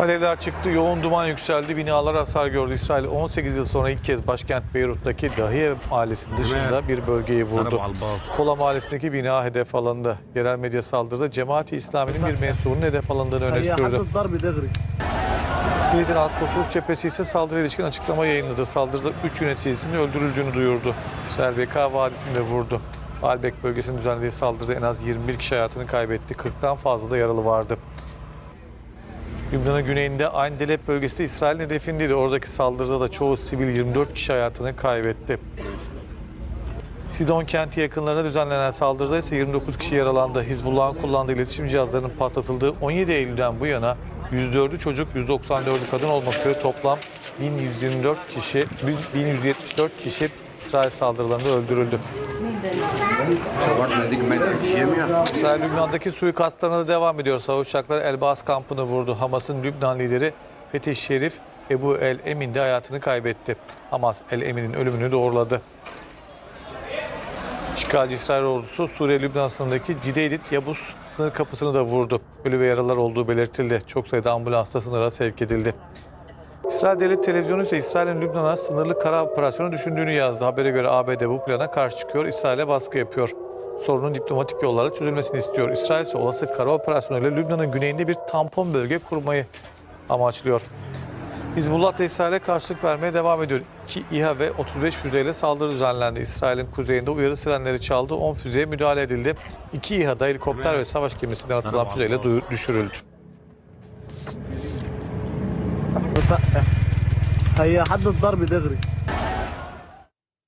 Alevler çıktı, yoğun duman yükseldi, binalar hasar gördü. İsrail 18 yıl sonra ilk kez başkent Beyrut'taki Dahiye mahallesinin dışında bir bölgeyi vurdu. Kola mahallesindeki bina hedef alındı. Yerel medya saldırıda Cemaati İslami'nin bir mensubunun hedef alındığını öne sürdü. İzmir Halk Kurtuluş Cephesi ise saldırıya ilişkin açıklama yayınladı. Saldırıda 3 yöneticisinin öldürüldüğünü duyurdu. İsrail Beka Vadisi'nde vurdu. Albek bölgesinin düzenlediği saldırıda en az 21 kişi hayatını kaybetti. 40'tan fazla da yaralı vardı. Lübnan'ın güneyinde Ain Delep bölgesinde İsrail'in hedefindeydi. Oradaki saldırıda da çoğu sivil 24 kişi hayatını kaybetti. Sidon kenti yakınlarına düzenlenen saldırıda ise 29 kişi yaralandı. Hizbullah'ın kullandığı iletişim cihazlarının patlatıldığı 17 Eylül'den bu yana 104'ü çocuk, 194'ü kadın olmak üzere toplam 1124 kişi, 1174 kişi İsrail saldırılarında öldürüldü. İsrail Lübnan'daki suikastlarına da devam ediyor. Savaş uçakları Elbaz kampını vurdu. Hamas'ın Lübnan lideri Fetih Şerif Ebu El Emin de hayatını kaybetti. Hamas El Emin'in ölümünü doğruladı. İşgalci İsrail ordusu Suriye-Lübnan sınırındaki Cideydit Yabus sınır kapısını da vurdu. Ölü ve yaralılar olduğu belirtildi. Çok sayıda ambulans da sınıra sevk edildi. İsrail Devlet Televizyonu ise İsrail'in Lübnan'a sınırlı kara operasyonu düşündüğünü yazdı. Habere göre ABD bu plana karşı çıkıyor, İsrail'e baskı yapıyor. Sorunun diplomatik yollarla çözülmesini istiyor. İsrail ise olası kara operasyonuyla Lübnan'ın güneyinde bir tampon bölge kurmayı amaçlıyor. Hizbullah da İsrail'e karşılık vermeye devam ediyor. 2 İHA ve 35 füzeyle saldırı düzenlendi. İsrail'in kuzeyinde uyarı sirenleri çaldı. 10 füzeye müdahale edildi. 2 İHA'da helikopter ve savaş gemisinden atılan füzeyle duyu- düşürüldü. هي حد الضرب دغري